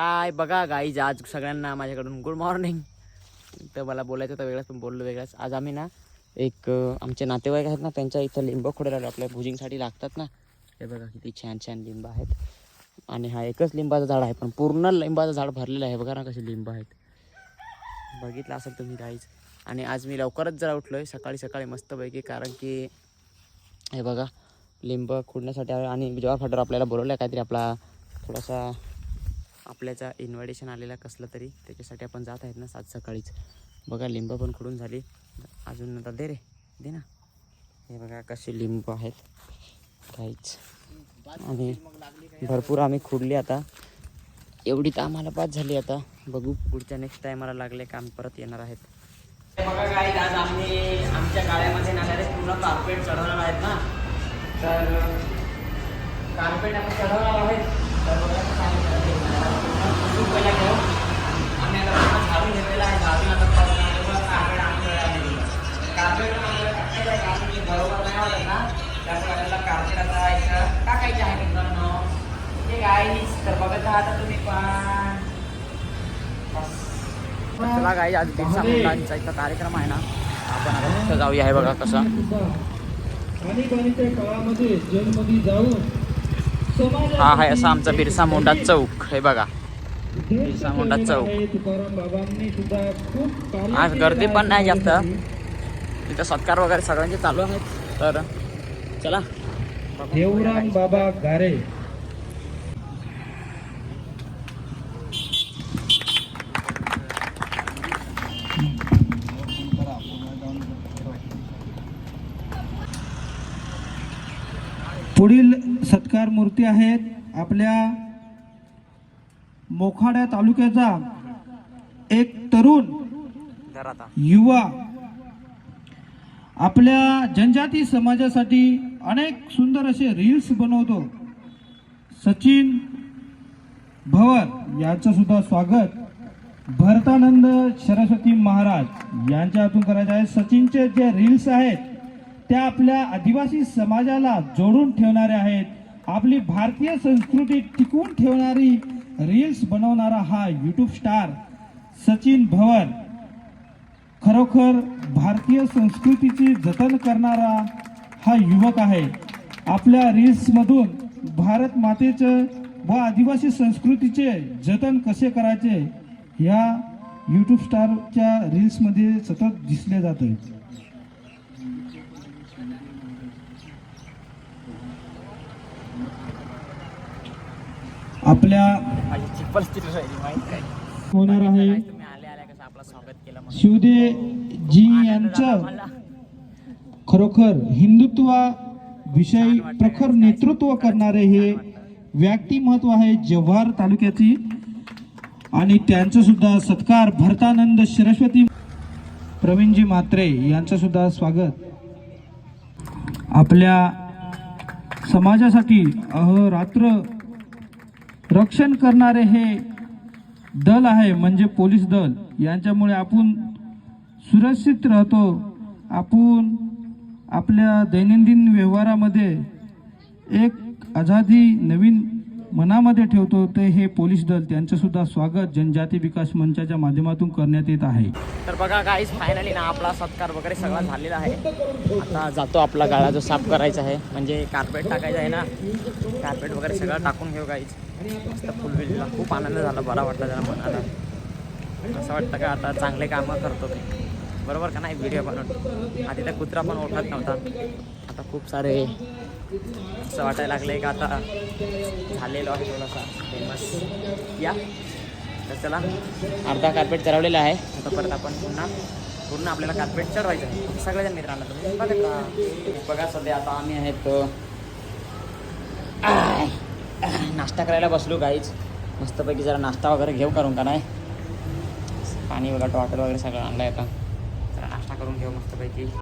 काय बघा गाईज आज सगळ्यांना माझ्याकडून गुड मॉर्निंग तर मला बोलायचं होतं वेगळंच पण बोललो वेगळंच. आज आम्ही ना एक आमचे नातेवाईक आहेत ना त्यांच्या इथं लिंब खोडे राहिलो आपल्या भुजिंगसाठी लागतात ना. हे बघा किती छान छान लिंब आहेत. आणि हा एकच लिंबाचं झाड आहे पण पूर्ण लिंबाचं झाड भरलेलं आहे. बघा ना कसे लिंब आहेत. बघितलं असेल तुम्ही गाईज आणि आज मी लवकरच जरा उठलो आहे सकाळी सकाळी मस्तपैकी कारण की हे बघा लिंब खुडण्यासाठी आणि जेव्हा फाटर आपल्याला बोलवलं आहे काहीतरी आपला थोडासा आपल्याचा इन्व्हायटेशन आलेला कसलं तरी त्याच्यासाठी आपण जात आहेत ना सात सकाळीच. बघा लिंब पण खुडून झाली. अजून आता दे रे दे ना. हे बघा कसे लिंब आहेत. काहीच. आणि भरपूर आम्ही खुडली आता. एवढी तर आम्हाला पास झाली आता. बघू पुढच्या नेक्स्ट टायमाला लागले काम परत येणार आहेत. बघा काही आज आम्ही आमच्या गाड्यामध्ये नागारे पूर्ण कार्पेट चढवणार आहेत ना. तर कार्पेट आम्ही चढवणार आहेत. तर बघा कसं आम्ही चढवणार आहे. खूप पहिला घेऊ आम्ही आता पूर्ण झाडून घेतलेला आहे झाडून आता कार्पेट आम्ही चढवलेलं आहे. कार्पेट पण आपल्याला टाकायचं आहे कारण की बरोबर नाही वाटत ना त्यामुळे आपल्याला कार्पेट आता इथं टाकायचे आहे मित्रांनो ठीक आहे तर बघत राहा आता तुम्ही पण चला काही आज बिरसा मुंडांचा इथं कार्यक्रम आहे ना आपण आता तिथं जाऊया हे बघा कसं हा आहे असा आमचा बिरसा मुंडा चौक हे बघा बिरसा मुंडा चौक. आज गर्दी पण नाही. जास्त तिथं सत्कार वगैरे सगळ्यांचे चालू आहेत तर चला देवराम बाबा गारे पुढील सत्कार मूर्ती आहेत आपल्या मोखाड्या तालुक्याचा एक तरुण युवा आपल्या जनजाती समाजासाठी अनेक सुंदर असे रील्स बनवतो. सचिन भवर यांचं सुद्धा स्वागत. भरतानंद सरस्वती महाराज यांच्या हातून करायचे आहे. सचिनचे जे रील्स आहेत त्या आपल्या आदिवासी समाजाला जोडून ठेवणारे आहेत. आपली भारतीय संस्कृती टिकवून ठेवणारी रील्स बनवणारा हा यूट्यूब स्टार सचिन भवर खरोखर भारतीय संस्कृतीची जतन करणारा हा युवक आहे. आपल्या रील्समधून भारत मातेचं व आदिवासी संस्कृतीचे जतन कसे करायचे या यूट्यूब स्टारच्या रील्समध्ये सतत दिसले जाते आपल्या होणार आहे. शिवदे जी यांचं. खरोखर हिंदुत्वा विषयी प्रखर नेतृत्व करणारे हे व्यक्तिमत्व आहे जव्हार तालुक्याची. आणि त्यांचं सुद्धा सत्कार भरतानंद सरस्वती प्रवीणजी म्हात्रे यांचं सुद्धा स्वागत. आपल्या समाजासाठी अहोरात्र रक्षण करणारे हे दल आहे म्हणजे पोलीस दल. यांच्यामुळे आपण सुरक्षित राहतो. आपण आपल्या दैनंदिन व्यवहारामध्ये एक आझादी नवीन मनामध्ये ठेवतो ते हे पोलीस दल त्यांचं सुद्धा स्वागत जनजाती विकास मंचाच्या माध्यमातून करण्यात येत आहे. तर बघा काहीच फायनली ना आपला सत्कार वगैरे सगळा झालेला आहे. आता जातो आपला गाळा जो साफ करायचा आहे म्हणजे कार्पेट टाकायचं आहे ना. कार्पेट वगैरे सगळं टाकून घेऊ काहीच मस्त फुलबिलला खूप आनंद झाला बरा वाटला जरा मनाला. असं वाटतं का आता चांगले कामं करतो मी. बरोबर का नाही? व्हिडिओ बनवून. आधी तर कुत्रा पण ओळखत नव्हता. आता खूप सारे असं वाटायला आहे का आता झालेलो आहे थोडासा फेमस या. तर चला अर्धा कार्पेट चढवलेला आहे. आता परत आपण पुन्हा पूर्ण आपल्याला कार्पेट चढवायचं आहे. सगळ्याजण मित्रांना तुम्ही बघत राहा बघा सध्या आता आम्ही आहेत नाश्ता करायला बसलो गाईच मस्तपैकी जरा नाश्ता वगैरे घेऊ करून का नाही? पाणी वगैरे टॉटल वगैरे सगळं आणलं आहे आता. तर नाश्ता करून घेऊ मस्तपैकी.